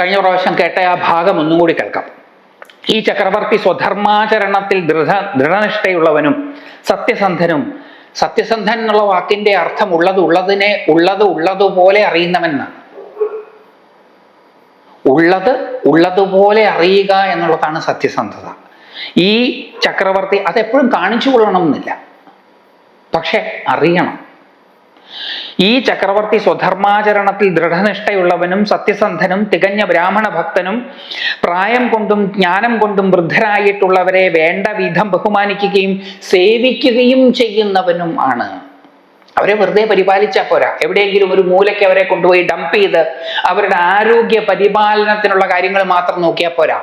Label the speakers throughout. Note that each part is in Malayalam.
Speaker 1: കഴിഞ്ഞ പ്രാവശ്യം കേട്ട ആ ഭാഗം ഒന്നും കൂടി കേൾക്കാം. ഈ ചക്രവർത്തി സ്വധർമാചരണത്തിൽ ദൃഢ ദൃഢനിഷ്ഠയുള്ളവനും സത്യസന്ധനും സത്യസന്ധൻ എന്നുള്ള വാക്കിന്റെ അർത്ഥം ഉള്ളത് ഉള്ളതിനെ ഉള്ളത് ഉള്ളതുപോലെ അറിയുന്നവനാണ്. ഉള്ളത് ഉള്ളതുപോലെ അറിയുക എന്നുള്ളതാണ് സത്യസന്ധത. ഈ ചക്രവർത്തി അതെപ്പോഴും കാണിച്ചു കൊള്ളണമെന്നില്ല. പക്ഷെ അറിയണം. ഈ ചക്രവർത്തി സ്വധർമാചരണത്തിൽ ദൃഢനിഷ്ഠയുള്ളവനും സത്യസന്ധനും തികഞ്ഞ ബ്രാഹ്മണ ഭക്തനും പ്രായം കൊണ്ടും ജ്ഞാനം കൊണ്ടും വൃദ്ധരായിട്ടുള്ളവരെ വേണ്ട വിധം ബഹുമാനിക്കുകയും സേവിക്കുകയും ചെയ്യുന്നവനും ആണ്. അവരെ വെറുതെ പരിപാലിച്ചാൽ പോരാ. എവിടെയെങ്കിലും ഒരു മൂലയ്ക്ക് അവരെ കൊണ്ടുപോയി ഡംപ് ചെയ്ത് അവരുടെ ആരോഗ്യ പരിപാലനത്തിനുള്ള കാര്യങ്ങൾ മാത്രം നോക്കിയാൽ പോരാ.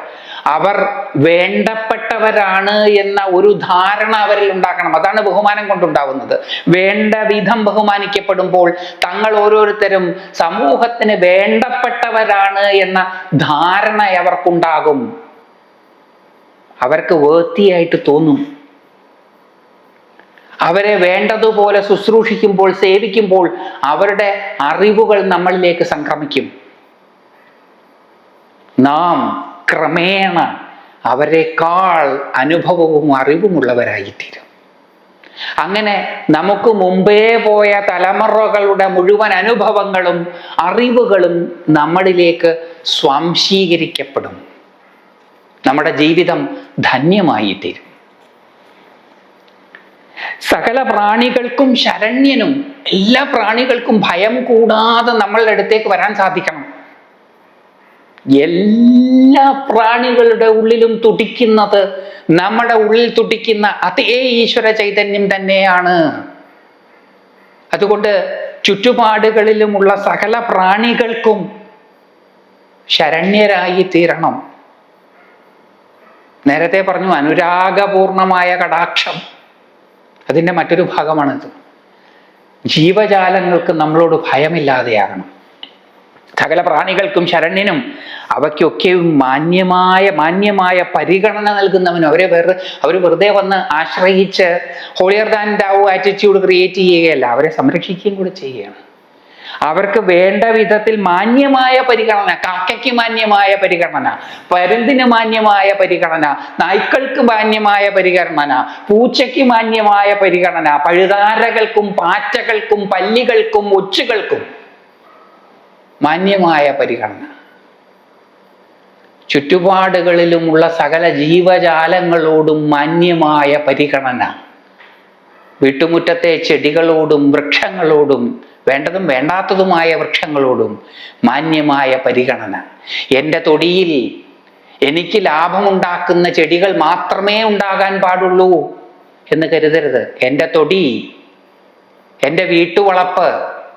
Speaker 1: അവർ വേണ്ടപ്പെട്ടവരാണ് എന്ന ഒരു ധാരണ അവരിൽ ഉണ്ടാക്കണം. അതാണ് ബഹുമാനം കൊണ്ടുണ്ടാവുന്നത്. വേണ്ട വിധം ബഹുമാനിക്കപ്പെടുമ്പോൾ തങ്ങൾ ഓരോരുത്തരും സമൂഹത്തിന് വേണ്ടപ്പെട്ടവരാണ് എന്ന ധാരണ അവർക്കുണ്ടാകും. അവർക്ക് വേർത്തിയായിട്ട് തോന്നും. അവരെ വേണ്ടതുപോലെ ശുശ്രൂഷിക്കുമ്പോൾ സേവിക്കുമ്പോൾ അവരുടെ അറിവുകൾ നമ്മളിലേക്ക് സംക്രമിക്കും. നാം ക്രമേണ അവരെക്കാൾ അനുഭവവും അറിവുമുള്ളവരായിത്തീരും. അങ്ങനെ നമുക്ക് മുമ്പേ പോയ തലമുറകളുടെ മുഴുവൻ അനുഭവങ്ങളും അറിവുകളും നമ്മളിലേക്ക് സ്വാംശീകരിക്കപ്പെടും. നമ്മുടെ ജീവിതം ധന്യമായി തീരും സകല പ്രാണികൾക്കും ശരണ്യനും എല്ലാ പ്രാണികൾക്കും ഭയം കൂടാതെ നമ്മളുടെ അടുത്തേക്ക് വരാൻ സാധിക്കണം. എല്ലാ പ്രാണികളുടെ ഉള്ളിലും തുടിക്കുന്നത് നമ്മുടെ ഉള്ളിൽ തുടിക്കുന്ന അതേ ഈശ്വര ചൈതന്യം തന്നെയാണ്. അതുകൊണ്ട് ചുറ്റുപാടുകളിലുമുള്ള സകല പ്രാണികൾക്കും ശരണ്യരായി തീരണം. നേരത്തെ പറഞ്ഞു അനുരാഗപൂർണമായ കടാക്ഷം. അതിന്റെ മറ്റൊരു ഭാഗമാണിത്. ജീവജാലങ്ങൾക്ക് നമ്മളോട് ഭയമില്ലാതെയാകണം. സകല പ്രാണികൾക്കും ശരണ്യനും അവയ്ക്കൊക്കെയും മാന്യമായ മാന്യമായ പരിഗണന നൽകുന്നവനും അവരെ വെറുതെ അവർ വെറുതെ വന്ന് ആശ്രയിച്ച് holier than thou attitude create ചെയ്യുകയല്ല അവരെ സംരക്ഷിക്കുകയും കൂടെ ചെയ്യുകയാണ്. അവർക്ക് വേണ്ട വിധത്തിൽ മാന്യമായ പരിഗണന കാക്കയ്ക്ക് മാന്യമായ പരിഗണന പരുന്തിന് മാന്യമായ പരിഗണന നായ്ക്കൾക്ക് മാന്യമായ പരിഗണന പൂച്ചയ്ക്ക് മാന്യമായ പരിഗണന പഴുതാരകൾക്കും പാറ്റകൾക്കും പല്ലികൾക്കും ഒച്ചുകൾക്കും മാന്യമായ പരിഗണന. ചുറ്റുപാടുകളിലുമുള്ള സകല ജീവജാലങ്ങളോടും മാന്യമായ പരിഗണന. വീട്ടുമുറ്റത്തെ ചെടികളോടും വൃക്ഷങ്ങളോടും വേണ്ടതും വേണ്ടാത്തതുമായ വൃക്ഷങ്ങളോടും മാന്യമായ പരിഗണന. എന്റെ തൊടിയിൽ എനിക്ക് ലാഭമുണ്ടാക്കുന്ന ചെടികൾ മാത്രമേ ഉണ്ടാകാൻ പാടുള്ളൂ എന്ന് കരുതരുത്. എന്റെ തൊടി എന്റെ വീട്ടുവളപ്പ്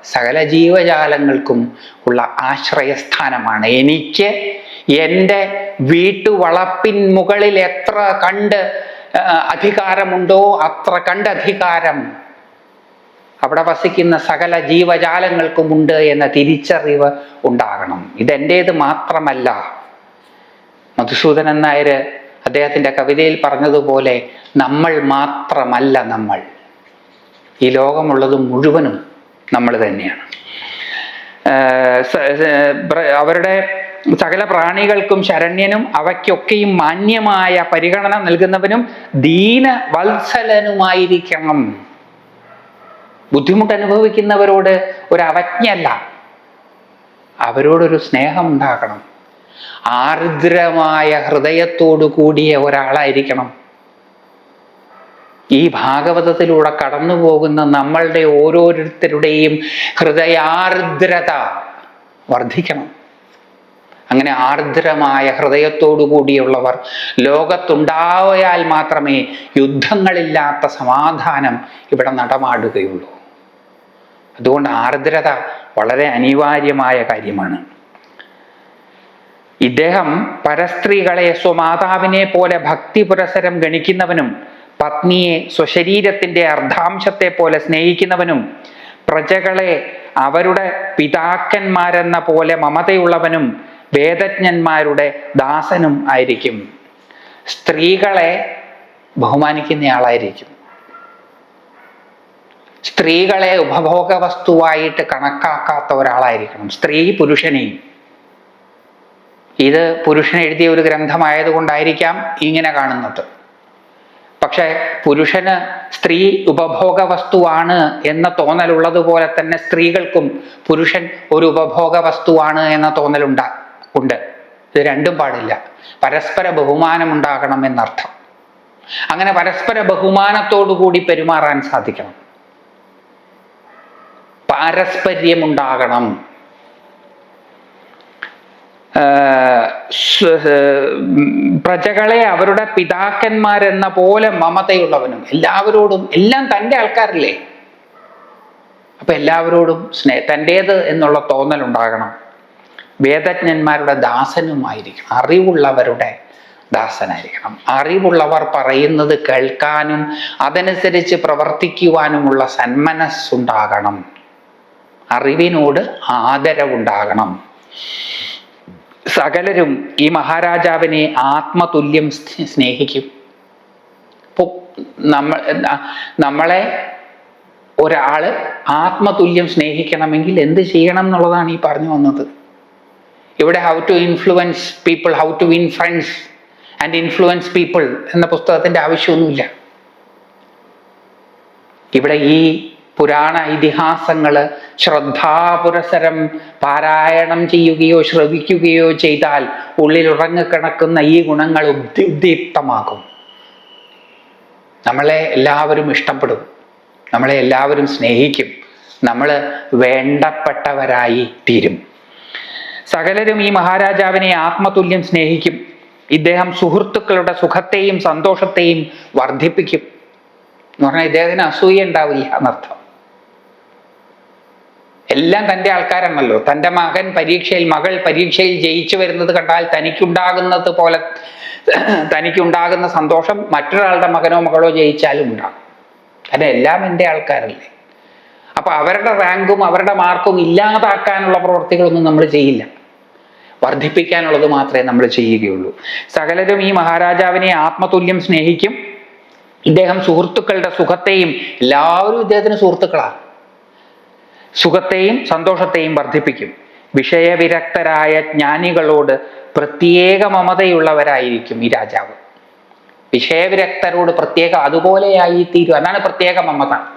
Speaker 1: സകല ജീവജാലങ്ങൾക്കും ഉള്ള ആശ്രയസ്ഥാനമാണ്. എനിക്ക് എന്റെ വീട്ടുവളപ്പിൻ മുകളിൽ എത്ര കണ്ട് അധികാരമുണ്ടോ? അത്ര കണ്ട് അധികാരം അവിടെ വസിക്കുന്ന സകല ജീവജാലങ്ങൾക്കുമുണ്ട് എന്ന തിരിച്ചറിവ് ഉണ്ടാകണം. ഇതെന്റേത് മാത്രമല്ല. മധുസൂദനൻ നായർ അദ്ദേഹത്തിന്റെ കവിതയിൽ പറഞ്ഞതുപോലെ നമ്മൾ മാത്രമല്ല നമ്മൾ. ഈ ലോകമുള്ളത് മുഴുവനും നമ്മൾ തന്നെയാണ്. അവരുടെ സകല പ്രാണികൾക്കും ശരണ്യനും അവയ്ക്കൊക്കെയും മാന്യമായ പരിഗണന നൽകുന്നവനും ദീന വത്സലനുമായിരിക്കണം ബുദ്ധിമുട്ട് അനുഭവിക്കുന്നവരോട് ഒരു അവജ്ഞല്ല അവരോടൊരു സ്നേഹം ഉണ്ടാകണം. ആർദ്രമായ ഹൃദയത്തോടു കൂടിയ ഒരാളായിരിക്കണം. ഈ ഭാഗവതത്തിലൂടെ കടന്നു പോകുന്ന നമ്മളുടെ ഓരോരുത്തരുടെയും ഹൃദയാർദ്രത വർദ്ധിക്കണം. അങ്ങനെ ആർദ്രമായ ഹൃദയത്തോടു കൂടിയുള്ളവർ ലോകത്തുണ്ടാവയാൽ മാത്രമേ യുദ്ധങ്ങളില്ലാത്ത സമാധാനം ഇവിടെ നടമാടുകയുള്ളൂ. അതുകൊണ്ട് ആർദ്രത വളരെ അനിവാര്യമായ കാര്യമാണ്. ഇദ്ദേഹം പരസ്ത്രീകളെ സ്വമാതാവിനെ പോലെ ഭക്തി പുരസരം ഗണിക്കുന്നവനും പത്നിയെ സ്വശരീരത്തിന്റെ അർദ്ധാംശത്തെ പോലെ സ്നേഹിക്കുന്നവനും പ്രജകളെ അവരുടെ പിതാക്കന്മാരെന്ന പോലെ മമതയുള്ളവനും വേദജ്ഞന്മാരുടെ ദാസനും ആയിരിക്കും. സ്ത്രീകളെ ബഹുമാനിക്കുന്നയാളായിരിക്കും. സ്ത്രീകളെ ഉപഭോഗ വസ്തുവായിട്ട് കണക്കാക്കാത്ത ഒരാളായിരിക്കണം സ്ത്രീ പുരുഷനെയും ഇത് പുരുഷൻ എഴുതിയ ഒരു ഗ്രന്ഥമായതുകൊണ്ടായിരിക്കാം ഇങ്ങനെ കാണുന്നത്. പക്ഷേ പുരുഷന് സ്ത്രീ ഉപഭോഗ വസ്തുവാണ് എന്ന തോന്നലുള്ളത് പോലെ തന്നെ സ്ത്രീകൾക്കും പുരുഷൻ ഒരു ഉപഭോഗ വസ്തുവാണ് എന്ന തോന്നലുണ്ടാ ഉണ്ട്. ഇത് രണ്ടും പാടില്ല. പരസ്പര ബഹുമാനം ഉണ്ടാകണം എന്നർത്ഥം. അങ്ങനെ പരസ്പര ബഹുമാനത്തോടു കൂടി പെരുമാറാൻ സാധിക്കണം. പാരസ്പര്യമുണ്ടാകണം. പ്രജകളെ അവരുടെ പിതാക്കന്മാരെന്ന പോലെ മമതയുള്ളവനും എല്ലാവരോടും എല്ലാം തന്റെ ആൾക്കാരില്ലേ? അപ്പൊ എല്ലാവരോടും സ്നേഹ തന്റേത് എന്നുള്ള തോന്നലുണ്ടാകണം. വേദജ്ഞന്മാരുടെ ദാസനുമായിരിക്കണം. അറിവുള്ളവരുടെ ദാസനായിരിക്കണം. അറിവുള്ളവർ പറയുന്നത് കേൾക്കാനും അതനുസരിച്ച് പ്രവർത്തിക്കുവാനുമുള്ള സന്മനസ്സുണ്ടാകണം. അറിവിനോട് ആദരവുണ്ടാകണം. സകലരും ഈ മഹാരാജാവിനെ ആത്മതുല്യം സ്നേഹിക്കും. നമ്മൾ നമ്മളെ ഒരാൾ ആത്മതുല്യം സ്നേഹിക്കണമെങ്കിൽ എന്ത് ചെയ്യണം എന്നുള്ളതാണ് ഈ പറഞ്ഞു വന്നത്. ഇവിടെ how to influence people how to win friends and influence people എന്ന പുസ്തകത്തിന്റെ ആവശ്യമൊന്നുമില്ല. ഇവിടെ ഈ പുരാണ ഇതിഹാസങ്ങൾ ശ്രദ്ധാപുരസരം പാരായണം ചെയ്യുകയോ ശ്രവിക്കുകയോ ചെയ്താൽ ഉള്ളിൽ ഉറങ്ങിക്കിടക്കുന്ന ഈ ഗുണങ്ങൾ ഉദ്ദീ- ഉദ്ദീപ്തമാകും. നമ്മളെ എല്ലാവരും ഇഷ്ടപ്പെടും. നമ്മളെ എല്ലാവരും സ്നേഹിക്കും. നമ്മൾ വേണ്ടപ്പെട്ടവരായി തീരും. സകലരും ഈ മഹാരാജാവിനെ ആത്മതുല്യം സ്നേഹിക്കും. ഇദ്ദേഹം സുഹൃത്തുക്കളുടെ സുഖത്തെയും സന്തോഷത്തെയും വർദ്ധിപ്പിക്കും. എന്ന് പറഞ്ഞാൽ ഇദ്ദേഹത്തിന് അസൂയ ഉണ്ടാവില്ല എന്നർത്ഥം എല്ലാം തന്റെ ആൾക്കാരാണല്ലോ. തന്റെ മകൻ പരീക്ഷയിൽ മകൾ പരീക്ഷയിൽ ജയിച്ചു വരുന്നത് കണ്ടാൽ തനിക്കുണ്ടാകുന്നത് പോലെ തനിക്കുണ്ടാകുന്ന സന്തോഷം മറ്റൊരാളുടെ മകനോ മകളോ ജയിച്ചാലും ഉണ്ടാകും. കാരണം എല്ലാം എന്റെ ആൾക്കാരല്ലേ. അപ്പൊ അവരുടെ റാങ്കും അവരുടെ മാർക്കും ഇല്ലാതാക്കാനുള്ള പ്രവർത്തികളൊന്നും നമ്മൾ ചെയ്യില്ല. വർദ്ധിപ്പിക്കാനുള്ളത് മാത്രമേ നമ്മൾ ചെയ്യുകയുള്ളൂ. സകലരും ഈ മഹാരാജാവിനെ ആത്മതുല്യം സ്നേഹിക്കും. ഇദ്ദേഹം സുഹൃത്തുക്കളുടെ സുഖത്തെയും എല്ലാവരും ഇദ്ദേഹത്തിന് സുഹൃത്തുക്കളാണ്. സുഖത്തെയും സന്തോഷത്തെയും വർദ്ധിപ്പിക്കും. വിഷയവിരക്തരായ ജ്ഞാനികളോട് പ്രത്യേക മമതയുള്ളവരായിരിക്കും ഈ രാജാവ്. വിഷയവിരക്തരോട് പ്രത്യേക അതുപോലെയായി തീരും അതാണ് പ്രത്യേക മമത.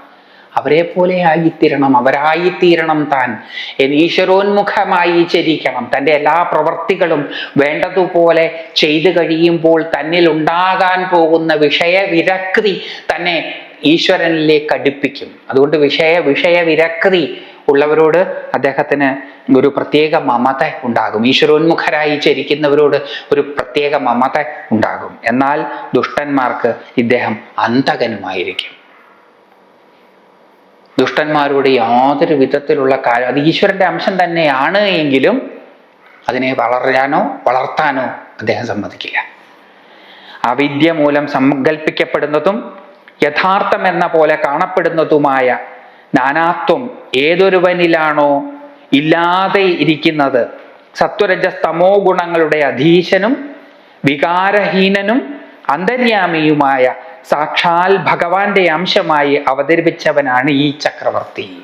Speaker 1: അവരെ പോലെ ആയിത്തീരണം അവരായിത്തീരണം താൻ. ഈശ്വരോന്മുഖമായി ചരിക്കണം തന്റെ എല്ലാ പ്രവർത്തികളും വേണ്ടതുപോലെ ചെയ്തു കഴിയുമ്പോൾ തന്നിൽ ഉണ്ടാകാൻ പോകുന്ന വിഷയവിരക്തി തന്നെ ഈശ്വരനിലേക്ക് അടുപ്പിക്കും. അതുകൊണ്ട് വിഷയ വിഷയവിരക്തി ഉള്ളവരോട് അദ്ദേഹത്തിന് ഒരു പ്രത്യേക മമത ഉണ്ടാകും. ഈശ്വരോന്മുഖരായി ചരിക്കുന്നവരോട് ഒരു പ്രത്യേക മമത ഉണ്ടാകും. എന്നാൽ ദുഷ്ടന്മാർക്ക് ഇദ്ദേഹം അന്തകനുമായിരിക്കും ദുഷ്ടന്മാരോട് യാതൊരു വിധത്തിലുള്ള കാര്യം അത് ഈശ്വരന്റെ അംശം തന്നെയാണ് എങ്കിലും അതിനെ വളരാനോ വളർത്താനോ അദ്ദേഹം സമ്മതിക്കില്ല. അവിദ്യ മൂലം സങ്കല്പിക്കപ്പെടുന്നതും യഥാർത്ഥം എന്ന പോലെ കാണപ്പെടുന്നതുമായ നാനാത്വം ഏതൊരുവനിലാണോ ഇല്ലാതെ ഇരിക്കുന്നത്. സത്വരജസ്തമോ ഗുണങ്ങളുടെ അധീശനും വികാരഹീനനും അന്തര്യാമിയുമായ സാക്ഷാൽ ഭഗവാന്റെ അംശമായി അവതരിപ്പിച്ചവനാണ് ഈ ചക്രവർത്തി.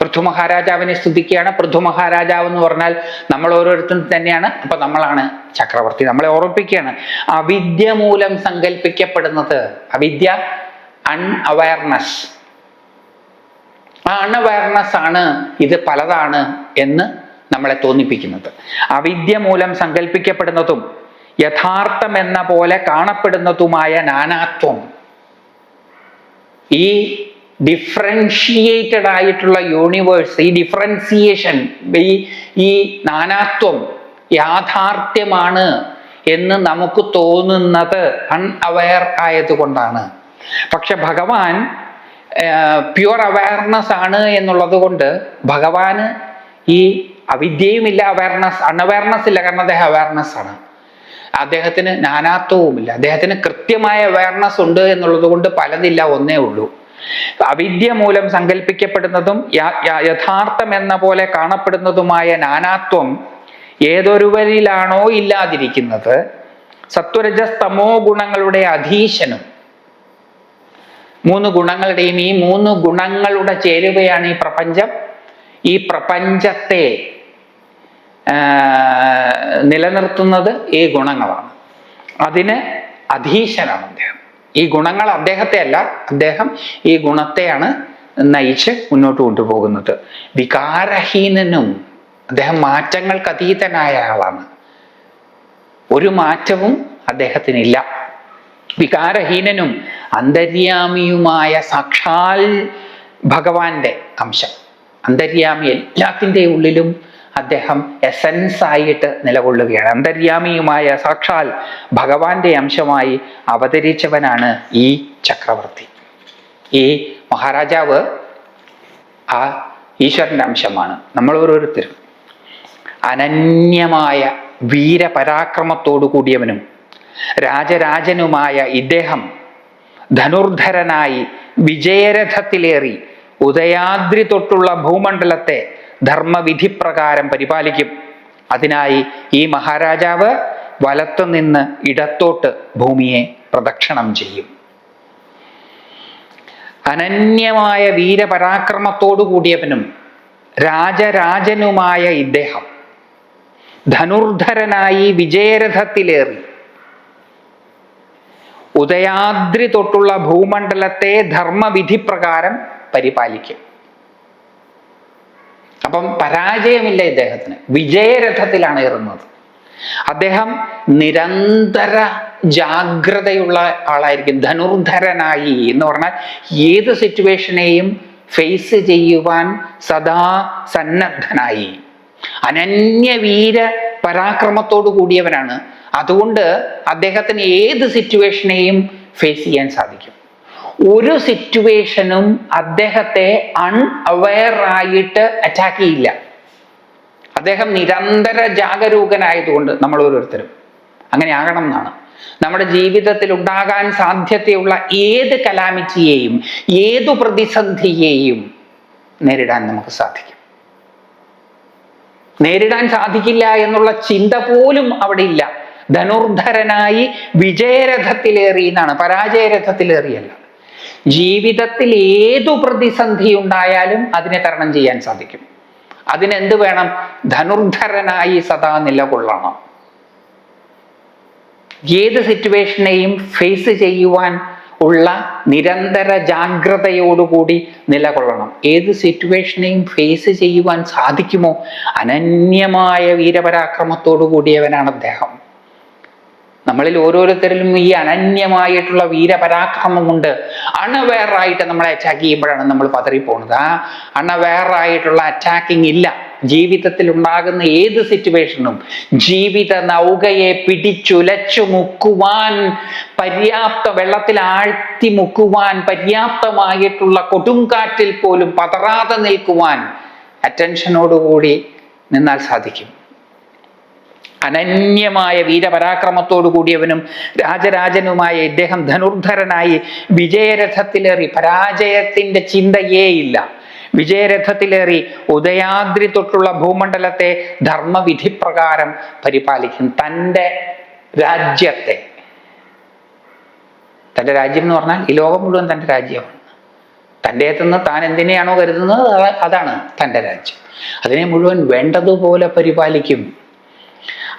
Speaker 1: പൃഥു മഹാരാജാവിനെ സ്തുതിക്കുകയാണ്. പൃഥു മഹാരാജാവ് എന്ന് പറഞ്ഞാൽ നമ്മൾ ഓരോരുത്തരും തന്നെയാണ്. അപ്പൊ നമ്മളാണ് ചക്രവർത്തി. നമ്മളെ ഓർമ്മിപ്പിക്കുകയാണ്. അവിദ്യ മൂലം സങ്കല്പിക്കപ്പെടുന്നത് അവിദ്യ അൺഅവയർനെസ് ആ അൺഅവയർനെസ് ആണ് ഇത് പലതാണ് എന്ന് നമ്മളെ തോന്നിപ്പിക്കുന്നത്. അവിദ്യ മൂലം സങ്കല്പിക്കപ്പെടുന്നതും യഥാർത്ഥം എന്ന പോലെ കാണപ്പെടുന്നതുമായ നാനാത്വം. ഈ ഡിഫറൻഷിയേറ്റഡ് ആയിട്ടുള്ള യൂണിവേഴ്സ് ഈ ഡിഫറൻസിയേഷൻ ഈ ഈ നാനാത്വം യാഥാർത്ഥ്യമാണ് എന്ന് നമുക്ക് തോന്നുന്നത് അൺഅവയർ ആയതുകൊണ്ടാണ്. പക്ഷെ ഭഗവാൻ പ്യുവർ അവയർനെസ് ആണ് എന്നുള്ളത് കൊണ്ട് ഭഗവാന് ഈ അവിദ്യയുമില്ല അവയർനെസ് അൺഅവയർനെസ് ഇല്ല കാരണം അദ്ദേഹം അവയർനെസ് ആണ്. അദ്ദേഹത്തിന് നാനാത്വവുമില്ല. അദ്ദേഹത്തിന് കൃത്യമായ അവയർനെസ് ഉണ്ട് എന്നുള്ളത് കൊണ്ട് പലതില്ല ഒന്നേ ഉള്ളൂ. അവിദ്യ മൂലം സങ്കല്പിക്കപ്പെടുന്നതും യഥാർത്ഥം എന്ന പോലെ കാണപ്പെടുന്നതുമായ നാനാത്വം ഏതൊരുവരിലാണോ ഇല്ലാതിരിക്കുന്നത്. സത്വരജസ്തമോ ഗുണങ്ങളുടെ അധീശനും. മൂന്ന് ഗുണങ്ങളുടെയും ഈ മൂന്ന് ഗുണങ്ങളുടെ ചേരുവയാണ് ഈ പ്രപഞ്ചം. ഈ പ്രപഞ്ചത്തെ നിലനിർത്തുന്നത് ഈ ഗുണങ്ങളാണ്. അതിന് അധീശനാണ് അദ്ദേഹം. ഈ ഗുണങ്ങൾ അദ്ദേഹത്തെ അല്ല അദ്ദേഹം ഈ ഗുണത്തെയാണ് നയിച്ച് മുന്നോട്ട് കൊണ്ടുപോകുന്നത്. വികാരഹീനനും അദ്ദേഹം മാറ്റങ്ങൾക്ക് അതീതനായ ആളാണ്. ഒരു മാറ്റവും അദ്ദേഹത്തിനില്ല. വികാരഹീനനും അന്തര്യാമിയുമായ സാക്ഷാൽ ഭഗവാന്റെ അംശം. അന്തര്യാമി എല്ലാത്തിന്റെ ഉള്ളിലും അദ്ദേഹം എസൻസ് ആയിട്ട് നിലകൊള്ളുകയാണ്. അന്തര്യാമിയുമായ സാക്ഷാൽ ഭഗവാന്റെ അംശമായി അവതരിച്ചവനാണ് ഈ ചക്രവർത്തി. ഈ മഹാരാജാവ് ആ ഈശ്വരന്റെ അംശമാണ്. നമ്മൾ ഓരോരുത്തരും അനന്യമായ വീരപരാക്രമത്തോടു കൂടിയവനും രാജരാജനുമായ ഇദ്ദേഹം ധനുർധരനായി വിജയരഥത്തിലേറി ഉദയാദ്രി തൊട്ടുള്ള ഭൂമണ്ഡലത്തെ ധർമ്മവിധിപ്രകാരം പരിപാലിക്കും. അതിനായി ഈ മഹാരാജാവ് വലത്തു നിന്ന് ഇടത്തോട്ട് ഭൂമിയെ പ്രദക്ഷിണം ചെയ്യും. അനന്യമായ വീരപരാക്രമത്തോടു കൂടിയവനും രാജരാജനുമായ ഇദ്ദേഹം ധനുർധരനായി വിജയരഥത്തിലേറി. ഉദയാദ്രി തൊട്ടുള്ള ഭൂമണ്ഡലത്തെ ധർമ്മവിധി പ്രകാരം പരിപാലിക്കും. അപ്പം പരാജയമില്ല ഇദ്ദേഹത്തിന്. വിജയരഥത്തിലാണ് ഇറങ്ങുന്നത്. അദ്ദേഹം നിരന്തര ജാഗ്രതയുള്ള ആളായിരിക്കും. ധനുർധരനായി എന്ന് പറഞ്ഞാൽ ഏത് സിറ്റുവേഷനെയും ഫേസ് ചെയ്യുവാൻ സദാ സന്നദ്ധനായി. അനന്യവീര പരാക്രമത്തോടു കൂടിയവനാണ്. അതുകൊണ്ട് അദ്ദേഹത്തിന് ഏത് സിറ്റുവേഷനെയും ഫേസ് ചെയ്യാൻ സാധിക്കും. ഒരു സിറ്റുവേഷനും അദ്ദേഹത്തെ അൺഅവെയർ ആയിട്ട് അറ്റാക്ക് ചെയ്യില്ല. അദ്ദേഹം നിരന്തര ജാഗരൂകനായതുകൊണ്ട് നമ്മൾ ഓരോരുത്തരും. അങ്ങനെ ആകണം എന്നാണ്. നമ്മുടെ ജീവിതത്തിൽ ഉണ്ടാകാൻ സാധ്യതയുള്ള ഏത് കലാമിറ്റിയെയും ഏതു പ്രതിസന്ധിയെയും നേരിടാൻ നമുക്ക് സാധിക്കും. നേരിടാൻ സാധിക്കില്ല എന്നുള്ള ചിന്ത പോലും അവിടെ ഇല്ല. ധനുർധരനായി വിജയരഥത്തിലേറി എന്നാണ്. പരാജയരഥത്തിലേറിയല്ല. ജീവിതത്തിൽ ഏതു പ്രതിസന്ധി ഉണ്ടായാലും അതിനെ തരണം ചെയ്യാൻ സാധിക്കും. അതിനെന്ത് വേണം? ധനുർധരനായി സദാ നിലകൊള്ളണം. ഏത് സിറ്റുവേഷനെയും ഫേസ് ചെയ്യുവാൻ ഉള്ള നിരന്തര ജാഗ്രതയോടുകൂടി നിലകൊള്ളണം. ഏത് സിറ്റുവേഷനെയും ഫേസ് ചെയ്യുവാൻ സാധിക്കുമോ? അനന്യമായ വീരപരാക്രമത്തോടു കൂടിയവനാണ് അദ്ദേഹം. നമ്മളിൽ ഓരോരുത്തരിലും ഈ അനന്യമായിട്ടുള്ള വീരപരാക്രമമുണ്ട്. അണവേറായിട്ട് നമ്മളെ അറ്റാക്ക് ചെയ്യുമ്പോഴാണ് നമ്മൾ പതറിപ്പോണത്. ആ അണവേറായിട്ടുള്ള അറ്റാക്കിംഗ് ഇല്ല. ജീവിതത്തിൽ ഉണ്ടാകുന്ന ഏത് സിറ്റുവേഷനും ജീവിത നൗകയെ പിടിച്ചുലച്ചു മുക്കുവാൻ പര്യാപ്ത വെള്ളത്തിൽ ആഴ്ത്തി മുക്കുവാൻ പര്യാപ്തമായിട്ടുള്ള കൊടുങ്കാറ്റിൽ പോലും പതറാതെ നിൽക്കുവാൻ അറ്റൻഷനോടുകൂടി നിന്നാൽ സാധിക്കും. അനന്യമായ വീരപരാക്രമത്തോടു കൂടിയവനും രാജരാജനുമായ ഇദ്ദേഹം ധനുർധരനായി വിജയരഥത്തിലേറി പരാജയത്തിന്റെ ചിന്തയേയില്ല. വിജയരഥത്തിലേറി ഉദയാദ്രി തൊട്ടുള്ള ഭൂമണ്ഡലത്തെ ധർമ്മവിധി പ്രകാരം പരിപാലിക്കും. തന്റെ രാജ്യത്തെ. തന്റെ രാജ്യം എന്ന് പറഞ്ഞാൽ ഈ ലോകം മുഴുവൻ തന്റെ രാജ്യമാണ്. തന്റെ നിന്ന് താൻ എന്തിനെയാണോ കരുതുന്നത് അതാണ് തന്റെ രാജ്യം. അതിനെ മുഴുവൻ വേണ്ടതുപോലെ പരിപാലിക്കും.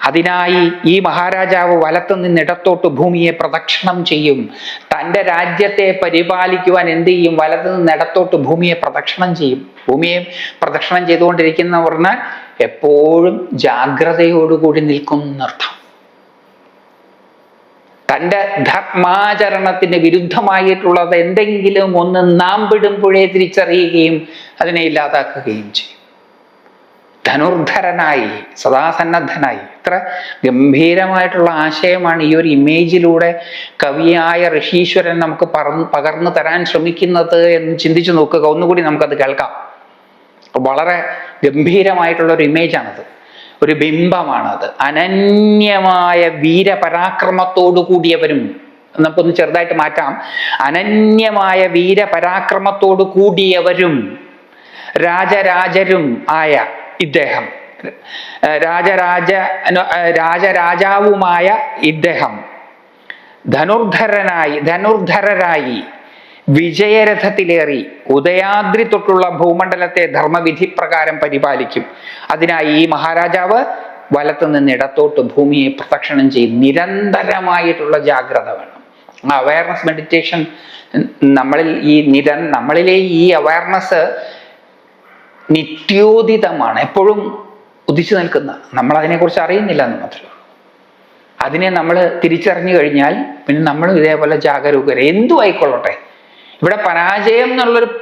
Speaker 1: അതിനായി ഈ മഹാരാജാവ് വലത്തു നിന്നിടത്തോട്ട് ഭൂമിയെ പ്രദക്ഷിണം ചെയ്യും. തന്റെ രാജ്യത്തെ പരിപാലിക്കുവാൻ എന്ത് ചെയ്യും? വലത്തു നിന്നിടത്തോട്ട് ഭൂമിയെ പ്രദക്ഷിണം ചെയ്യും. ഭൂമിയെ പ്രദക്ഷിണം ചെയ്തുകൊണ്ടിരിക്കുന്ന പറഞ്ഞാൽ എപ്പോഴും ജാഗ്രതയോടുകൂടി നിൽക്കും എന്നർത്ഥം തന്റെ ധർമാചരണത്തിന് വിരുദ്ധമായിട്ടുള്ളത് എന്തെങ്കിലും ഒന്ന് നാം വിടുമ്പോഴേ തിരിച്ചറിയുകയും അതിനെ ഇല്ലാതാക്കുകയും ചെയ്യും. ധനുർധരനായി സദാസന്നദ്ധനായി. ഇത്ര ഗംഭീരമായിട്ടുള്ള ആശയമാണ് ഈ ഒരു ഇമേജിലൂടെ കവിയായ ഋഷീശ്വരൻ നമുക്ക് പറന്ന് പകർന്നു തരാൻ ശ്രമിക്കുന്നത് എന്ന് ചിന്തിച്ചു നോക്കുക. ഒന്നുകൂടി നമുക്കത് കേൾക്കാം. വളരെ ഗംഭീരമായിട്ടുള്ള ഒരു ഇമേജാണത്. ഒരു ബിംബമാണത്. അനന്യമായ വീരപരാക്രമത്തോടു കൂടിയവരും നമുക്കൊന്ന് ചെറുതായിട്ട് മാറ്റാം. അനന്യമായ വീരപരാക്രമത്തോടു കൂടിയവരും രാജരാജരും ആയ ഇദ്ദേഹം. രാജരാജ രാജരാജാവുമായ ഇദ്ദേഹം. ധനുർധരനായി ധനുർധരരായി വിജയരഥത്തിലേറി ഉദയാദ്രി തൊട്ടുള്ള ഭൂമണ്ഡലത്തെ ധർമ്മവിധി പ്രകാരം പരിപാലിക്കും. അതിനായി ഈ മഹാരാജാവ് വലത്തു നിന്ന് ഇടത്തോട്ട് ഭൂമിയെ പ്രദക്ഷിണം ചെയ്യും. നിരന്തരമായിട്ടുള്ള ജാഗ്രത വേണം. അവയർനെസ് മെഡിറ്റേഷൻ നമ്മളിൽ ഈ നിര നമ്മളിലെ ഈ അവയർനെസ് നിത്യോദിതമാണ്. എപ്പോഴും ഉദിച്ചു നിൽക്കുന്ന. നമ്മൾ അതിനെക്കുറിച്ച് അറിയുന്നില്ല എന്ന് മാത്രം അതിനെ നമ്മൾ തിരിച്ചറിഞ്ഞു കഴിഞ്ഞാൽ പിന്നെ നമ്മളും ഇതേപോലെ ജാഗരൂകര. എന്തു ആയിക്കൊള്ളട്ടെ? ഇവിടെ പരാജയം എന്നുള്ളൊരു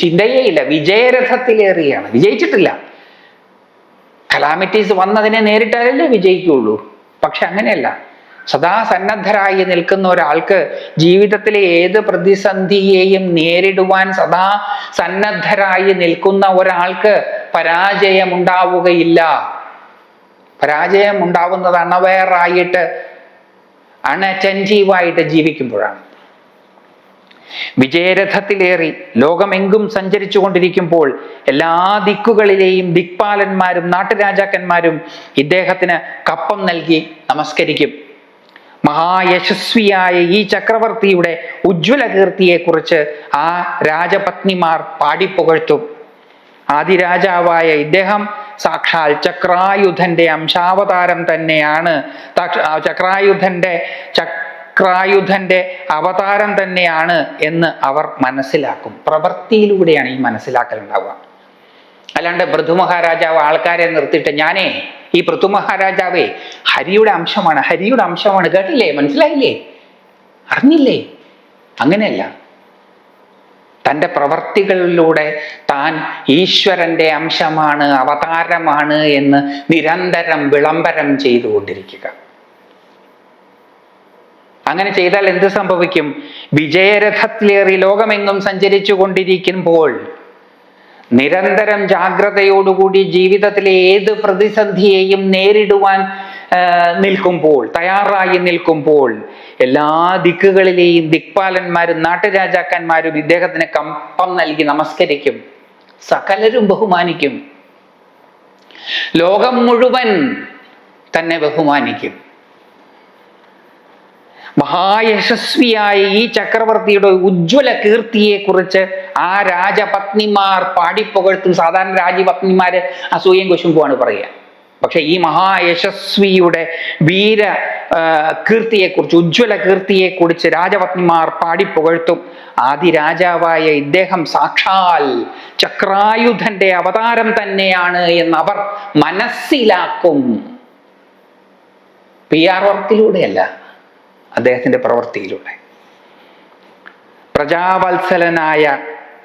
Speaker 1: ചിന്തയേ ഇല്ല. വിജയരഥത്തിലേറിയാണ്. വിജയിച്ചിട്ടില്ല. കലാമിറ്റീസ് വന്നതിനെ നേരിട്ടാലല്ലേ വിജയിക്കുള്ളൂ പക്ഷെ അങ്ങനെയല്ല. സദാ സന്നദ്ധരായി നിൽക്കുന്ന ഒരാൾക്ക് ജീവിതത്തിലെ ഏത് പ്രതിസന്ധിയെയും നേരിടുവാൻ സദാ സന്നദ്ധരായി നിൽക്കുന്ന ഒരാൾക്ക് പരാജയമുണ്ടാവുകയില്ല. പരാജയം ഉണ്ടാവുന്നത് അണവേറായിട്ട് അണറ്റന്റീവായിട്ട് ജീവിക്കുമ്പോഴാണ്. വിജയരഥത്തിലേറി ലോകമെങ്കും സഞ്ചരിച്ചു കൊണ്ടിരിക്കുമ്പോൾ എല്ലാ ദിക്കുകളിലെയും ദിക്പാലന്മാരും നാട്ടുരാജാക്കന്മാരും ഇദ്ദേഹത്തിന് കപ്പം നൽകി നമസ്കരിക്കും. മഹായശസ്വിയായ ഈ ചക്രവർത്തിയുടെ ഉജ്ജ്വല കീർത്തിയെക്കുറിച്ച് ആ രാജപത്നിമാർ പാടിപ്പുകഴ്ത്തും. ആദിരാജാവായ ഇദ്ദേഹം സാക്ഷാൽ ചക്രായുധന്റെ അംശാവതാരം തന്നെയാണ്. ചക്രായുധന്റെ ചക്രായുധന്റെ അവതാരം തന്നെയാണ് എന്ന് അവർ മനസ്സിലാക്കും. പ്രവൃത്തിയിലൂടെയാണ് ഈ മനസ്സിലാക്കൽ ഉണ്ടാവുക അല്ലാണ്ട് പൃഥു മഹാരാജാവ് ആൾക്കാരെ നിർത്തിയിട്ട് ഞാനേ ഈ പൃഥു മഹാരാജാവേ ഹരിയുടെ അംശമാണ് ഹരിയുടെ അംശമാണ്. കേട്ടില്ലേ? മനസ്സിലായില്ലേ? അറിഞ്ഞില്ലേ? അങ്ങനെയല്ല. തന്റെ പ്രവർത്തികളിലൂടെ താൻ ഈശ്വരന്റെ അംശമാണ് അവതാരമാണ് എന്ന് നിരന്തരം വിളംബരം ചെയ്തുകൊണ്ടിരിക്കുക. അങ്ങനെ ചെയ്താൽ എന്ത് സംഭവിക്കും? വിജയരഥത്തിലേറി ലോകമെങ്ങും സഞ്ചരിച്ചു കൊണ്ടിരിക്കുമ്പോൾ നിരന്തരം ജാഗ്രതയോടുകൂടി ജീവിതത്തിലെ ഏത് പ്രതിസന്ധിയെയും നേരിടുവാൻ നിൽക്കുമ്പോൾ തയ്യാറായി നിൽക്കുമ്പോൾ എല്ലാ ദിക്കുകളിലെയും ദിക്പാലന്മാരും നാട്ടുരാജാക്കന്മാരും ഇദ്ദേഹത്തിന് കമ്പം നൽകി നമസ്കരിക്കും. സകലരും ബഹുമാനിക്കും. ലോകം മുഴുവൻ തന്നെ ബഹുമാനിക്കും. മഹായശസ്വിയായ ഈ ചക്രവർത്തിയുടെ ഉജ്ജ്വല കീർത്തിയെ കുറിച്ച് ആ രാജപത്നിമാർ പാടിപ്പുകഴ്ത്തും സാധാരണ രാജപത്നിമാര് അസൂയം കുശുമ്പുമാണ് പറയുക. പക്ഷെ ഈ മഹായശസ്വിയുടെ വീര കീർത്തിയെക്കുറിച്ച് ഉജ്ജ്വല കീർത്തിയെക്കുറിച്ച് രാജപത്നിമാർ പാടിപ്പുകഴ്ത്തും ആദിരാജാവായ ഇദ്ദേഹം സാക്ഷാൽ ചക്രായുധന്റെ അവതാരം തന്നെയാണ് എന്ന് അവർ മനസ്സിലാക്കും. പി ആർ വർക്കിലൂടെയല്ല. അദ്ദേഹത്തിന്റെ പ്രവൃത്തിയിലൂടെ. പ്രജാവത്സലനായ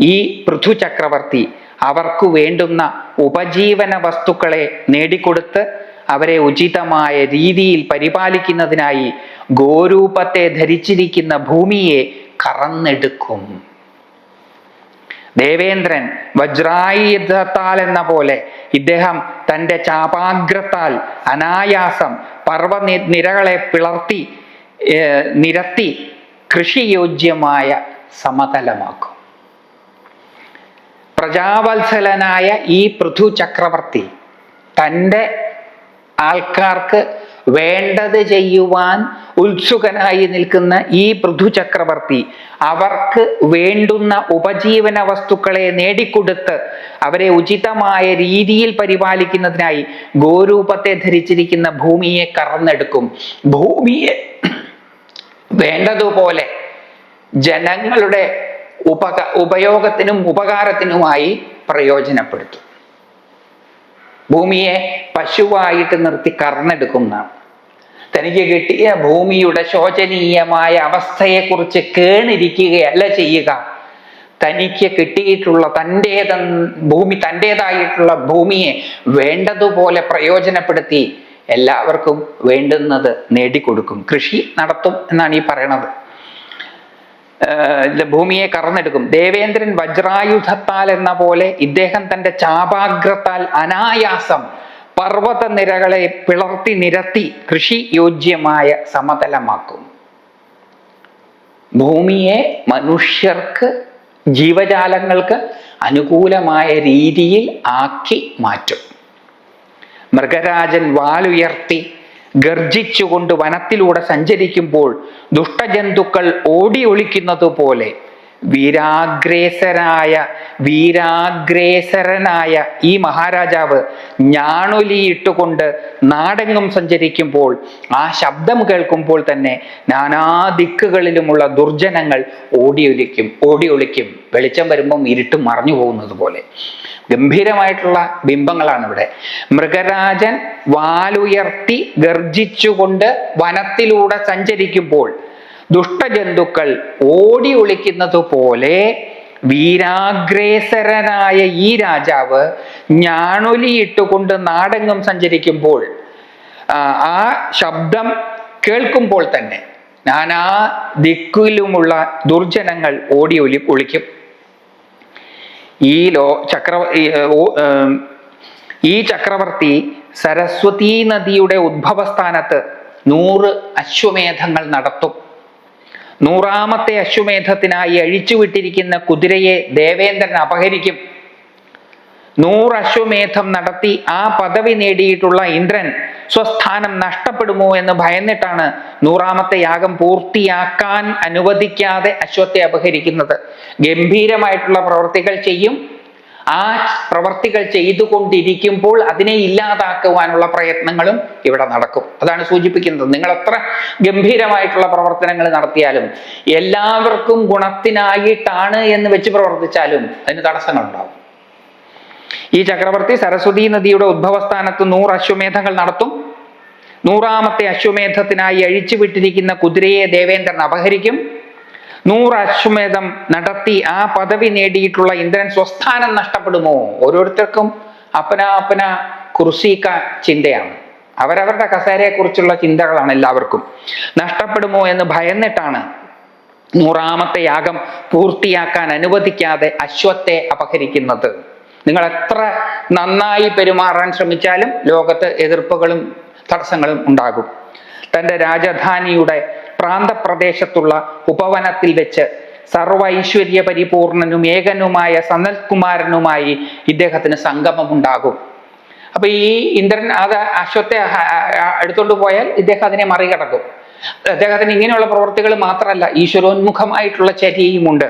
Speaker 1: ഈ പൃഥു ചക്രവർത്തി അവർക്ക് വേണ്ടുന്ന ഉപജീവന വസ്തുക്കളെ നേടിക്കൊടുത്ത് അവരെ ഉചിതമായ രീതിയിൽ പരിപാലിക്കുന്നതിനായി ഗോരൂപത്തെ ധരിച്ചിരിക്കുന്ന ഭൂമിയെ കറന്നെടുക്കും. ദേവേന്ദ്രൻ വജ്രായുധത്താൽ എന്ന പോലെ ഇദ്ദേഹം തന്റെ ചാപാഗ്രത്താൽ അനായാസം പർവ നിരകളെ പിളർത്തി നിരത്തി കൃഷിയോജ്യമായ സമതലമാക്കും. പ്രജാവത്സലനായ ഈ പൃഥു ചക്രവർത്തി തന്റെ ആൾക്കാർക്ക് വേണ്ടത് ചെയ്യുവാൻ ഉത്സുകനായി നിൽക്കുന്ന ഈ പൃഥു ചക്രവർത്തി അവർക്ക് വേണ്ടുന്ന ഉപജീവന വസ്തുക്കളെ നേടിക്കൊടുത്ത് അവരെ ഉചിതമായ രീതിയിൽ പരിപാലിക്കുന്നതിനായി ഗോരൂപത്തെ ധരിച്ചിരിക്കുന്ന ഭൂമിയെ കറന്നെടുക്കും. ഭൂമിയെ വേണ്ടതുപോലെ ജനങ്ങളുടെ ഉപക ഉപയോഗത്തിനും ഉപകാരത്തിനുമായി പ്രയോജനപ്പെടുത്തും. ഭൂമിയെ പശുവായിട്ട് നിർത്തി കറന്നെടുക്കുന്നതാണ്. തനിക്ക് കിട്ടിയ ഭൂമിയുടെ ശോചനീയമായ അവസ്ഥയെക്കുറിച്ച് കേണിരിക്കുകയല്ല ചെയ്യുക. തനിക്ക് കിട്ടിയിട്ടുള്ള തന്റേത ഭൂമി തന്റേതായിട്ടുള്ള ഭൂമിയെ വേണ്ടതുപോലെ പ്രയോജനപ്പെടുത്തി എല്ലാവർക്കും വേണ്ടുന്നത് നേടിക്കൊടുക്കും. കൃഷി നടത്തും എന്നാണ് ഈ പറയണത്. ഭൂമിയെ കറന്നെടുക്കും. ദേവേന്ദ്രൻ വജ്രായുധത്താൽ എന്ന പോലെ ഇദ്ദേഹം തന്റെ ചാപാഗ്രത്താൽ അനായാസം പർവത നിരകളെ പിളർത്തി നിരത്തി കൃഷി യോജ്യമായ സമതലമാക്കും. ഭൂമിയെ മനുഷ്യർക്ക് ജീവജാലങ്ങൾക്ക് അനുകൂലമായ രീതിയിൽ ആക്കി മാറ്റും. മൃഗരാജൻ വാലുയർത്തി ഗർജിച്ചുകൊണ്ട് വനത്തിലൂടെ സഞ്ചരിക്കുമ്പോൾ ദുഷ്ടജന്തുക്കൾ ഓടി ഒളിക്കുന്നത് പോലെ വീരാഗ്രേസരായ വീരാഗ്രേസരനായ ഈ മഹാരാജാവ് ഞാണൊലിയിട്ടുകൊണ്ട് നാടെങ്ങും സഞ്ചരിക്കുമ്പോൾ ആ ശബ്ദം കേൾക്കുമ്പോൾ തന്നെ നാനാ ദിക്കുകളിലുമുള്ള ദുർജനങ്ങൾ ഓടിയൊലിക്കും ഓടിയൊളിക്കും. വെളിച്ചം വരുമ്പം ഇരുട്ട് മറഞ്ഞു പോകുന്നത് പോലെ ഗംഭീരമായിട്ടുള്ള ബിംബങ്ങളാണ് ഇവിടെ മൃഗരാജൻ വാലുയർത്തി ഗർജിച്ചുകൊണ്ട് വനത്തിലൂടെ സഞ്ചരിക്കുമ്പോൾ ദുഷ്ടജന്തുക്കൾ ഓടി ഒളിക്കുന്നത് പോലെ വീരാഗ്രേസരനായ ഈ രാജാവ് ഞാണൊലിയിട്ടുകൊണ്ട് നാടെങ്ങും സഞ്ചരിക്കുമ്പോൾ ആ, ശബ്ദം കേൾക്കുമ്പോൾ തന്നെ നാനാ ദിക്കിലുമുള്ള ദുർജനങ്ങൾ ഓടി ഒലി ഒളിക്കും. ഈ ലോ ചക്ര ഈ, ചക്രവർത്തി സരസ്വതീ നദിയുടെ ഉദ്ഭവസ്ഥാനത്ത് നൂറ് അശ്വമേധങ്ങൾ നടത്തും. നൂറാമത്തെ അശ്വമേധത്തിനായി അഴിച്ചുവിട്ടിരിക്കുന്ന കുതിരയെ ദേവേന്ദ്രൻ അപഹരിക്കും. നൂറ് അശ്വമേധം നടത്തി ആ പദവി നേടിയിട്ടുള്ള ഇന്ദ്രൻ സ്വസ്ഥാനം നഷ്ടപ്പെടുമോ എന്ന് ഭയന്നിട്ടാണ് നൂറാമത്തെ യാഗം പൂർത്തിയാക്കാൻ അനുവദിക്കാതെ അശ്വത്തെ അപഹരിക്കുന്നത്. ഗംഭീരമായിട്ടുള്ള പ്രവർത്തികൾ ചെയ്യും. ആ പ്രവർത്തികൾ ചെയ്തുകൊണ്ടിരിക്കുമ്പോൾ അതിനെ ഇല്ലാതാക്കുവാനുള്ള പ്രയത്നങ്ങളും ഇവിടെ നടക്കും. അതാണ് സൂചിപ്പിക്കുന്നത്. നിങ്ങൾ എത്ര ഗംഭീരമായിട്ടുള്ള പ്രവർത്തനങ്ങൾ നടത്തിയാലും എല്ലാവർക്കും ഗുണത്തിനായിട്ടാണ് എന്ന് വെച്ച് പ്രവർത്തിച്ചാലും അതിന് തടസ്സങ്ങളുണ്ടാവും. ഈ ചക്രവർത്തി സരസ്വതി നദിയുടെ ഉദ്ഭവസ്ഥാനത്ത് നൂറ് അശ്വമേധങ്ങൾ നടത്തും. നൂറാമത്തെ അശ്വമേധത്തിനായി അഴിച്ചു വിട്ടിരിക്കുന്ന കുതിരയെ ദേവേന്ദ്രൻ അപഹരിക്കും. നൂറ് അശ്വമേധം നടത്തി ആ പദവി നേടിയിട്ടുള്ള ഇന്ദ്രൻ സ്വസ്ഥാനം നഷ്ടപ്പെടുമോ? ഓരോരുത്തർക്കും അപ്പന അപ്പന കുർസീക്ക ചിന്തയാണ്. അവരവരുടെ കസേരയെക്കുറിച്ചുള്ള ചിന്തകളാണ് എല്ലാവർക്കും. നഷ്ടപ്പെടുമോ എന്ന് ഭയന്നിട്ടാണ് നൂറാമത്തെ യാഗം പൂർത്തിയാക്കാൻ അനുവദിക്കാതെ അശ്വത്തെ അപഹരിക്കുന്നത്. നിങ്ങൾ എത്ര നന്നായി പെരുമാറാൻ ശ്രമിച്ചാലും ലോകത്ത് എതിർപ്പുകളും തടസ്സങ്ങളും ഉണ്ടാകും. തന്റെ രാജധാനിയുടെ പ്രാന്തപ്രദേശത്തുള്ള ഉപവനത്തിൽ വെച്ച് സർവ ഐശ്വര്യ പരിപൂർണനും ഏകനുമായ സനൽകുമാരനുമായി ഇദ്ദേഹത്തിന് സംഗമമുണ്ടാകും. അപ്പൊ ഈ ഇന്ദ്രൻ അത് അശ്വത്തെ എടുത്തുകൊണ്ട് പോയാൽ ഇദ്ദേഹം അതിനെ മറികടക്കും. അദ്ദേഹത്തിന് ഇങ്ങനെയുള്ള പ്രവൃത്തികൾ മാത്രമല്ല ഈശ്വരോന്മുഖമായിട്ടുള്ള ചര്യയുമുണ്ട്.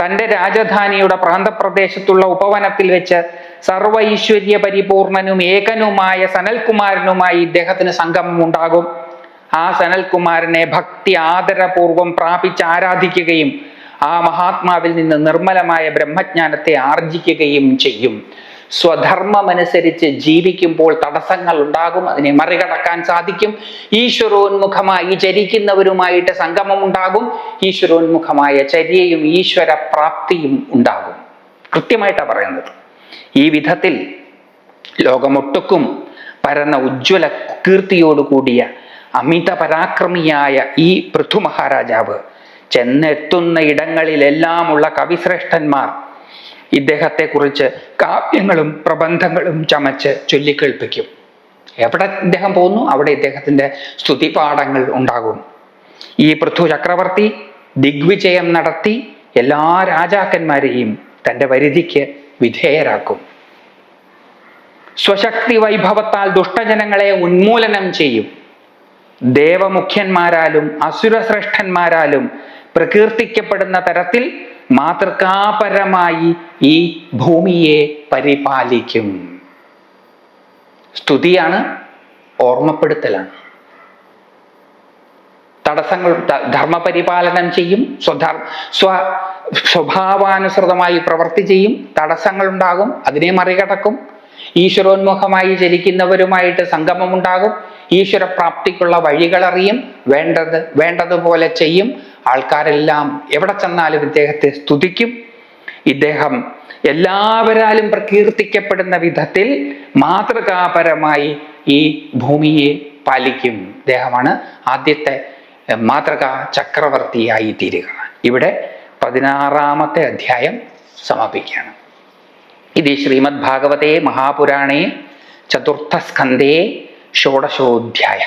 Speaker 1: തന്റെ രാജധാനിയുടെ പ്രാന്തപ്രദേശത്തുള്ള ഉപവനത്തിൽ വെച്ച് സർവ ഐശ്വര്യ പരിപൂർണനും ഏകനുമായ സനൽകുമാരനുമായി ഇദ്ദേഹത്തിന് സംഗമം ഉണ്ടാകും. ആ സനൽകുമാരനെ ഭക്തി ആദരപൂർവം പ്രാപിച്ച് ആരാധിക്കുകയും ആ മഹാത്മാവിൽ നിന്ന് നിർമ്മലമായ ബ്രഹ്മജ്ഞാനത്തെ ആർജിക്കുകയും ചെയ്യും. സ്വധർമ്മമനുസരിച്ച് ജീവിക്കുമ്പോൾ തടസ്സങ്ങൾ ഉണ്ടാകും അതിനെ മറികടക്കാൻ സാധിക്കും. ഈശ്വരോന്മുഖമായി ചരിക്കുന്നവരുമായിട്ട് സംഗമം ഉണ്ടാകും ഈശ്വരോന്മുഖമായ ചര്യയും ഈശ്വര പ്രാപ്തിയും ഉണ്ടാകും. കൃത്യമായിട്ടാണ് പറയുന്നത്. ഈ വിധത്തിൽ ലോകമൊട്ടുക്കും പരന്ന ഉജ്ജ്വല കീർത്തിയോടുകൂടിയ അമിത പരാക്രമിയായ ഈ പൃഥു മഹാരാജാവ് ചെന്നെത്തുന്ന ഇടങ്ങളിലെല്ലാമുള്ള കവിശ്രേഷ്ഠന്മാർ ഇദ്ദേഹത്തെക്കുറിച്ച് കാവ്യങ്ങളും പ്രബന്ധങ്ങളും ചമച്ച് ചൊല്ലിക്കേൾപ്പിക്കും. എവിടെ ഇദ്ദേഹം പോകുന്നു? അവിടെ ഇദ്ദേഹത്തിന്റെ സ്തുതിപാഠങ്ങൾ ഉണ്ടാകും. ഈ പൃഥു ചക്രവർത്തി ദിഗ്വിജയം നടത്തി എല്ലാ രാജാക്കന്മാരെയും തന്റെ വരിധിക്ക് വിധേയരാക്കും. സ്വശക്തി വൈഭവത്താൽ ദുഷ്ടജനങ്ങളെ ഉന്മൂലനം ചെയ്യും. ദേവമുഖ്യന്മാരാലും അസുരശ്രേഷ്ഠന്മാരാലും പ്രകീർത്തിക്കപ്പെടുന്ന തരത്തിൽ മാതൃകാപരമായി ഈ ഭൂമിയെ പരിപാലിക്കും. സ്തുതിയാണ് ഓർമ്മപ്പെടുത്തലാണ്. തടസ്സങ്ങൾ ധർമ്മപരിപാലനം ചെയ്യും സ്വധർ സ്വ സ്വഭാവാനുസൃതമായി പ്രവൃത്തി ചെയ്യും തടസ്സങ്ങൾ ഉണ്ടാകും അതിനെ മറികടക്കും. ഈശ്വരോന്മുഖമായി സംഗമം ഉണ്ടാകും ഈശ്വരപ്രാപ്തിക്കുള്ള വഴികളറിയും വേണ്ടത് വേണ്ടതുപോലെ ചെയ്യും ആൾക്കാരെല്ലാം എവിടെ ചെന്നാലും ഇദ്ദേഹത്തെ സ്തുതിക്കും. ഇദ്ദേഹം എല്ലാവരാലും പ്രകീർത്തിക്കപ്പെടുന്ന വിധത്തിൽ മാതൃകാപരമായി ഈ ഭൂമിയെ പാലിക്കും. ഇദ്ദേഹമാണ് ആദ്യത്തെ മാതൃകാ ചക്രവർത്തിയായി തീരുക. ഇവിടെ പതിനാറാമത്തെ അധ്യായം സമാപിക്കുകയാണ്. ഇത് ശ്രീമദ് ഭാഗവതേ മഹാപുരാണേ ചതുർത്ഥസ്കന്ധേ ഷോഡശോധ്യായ.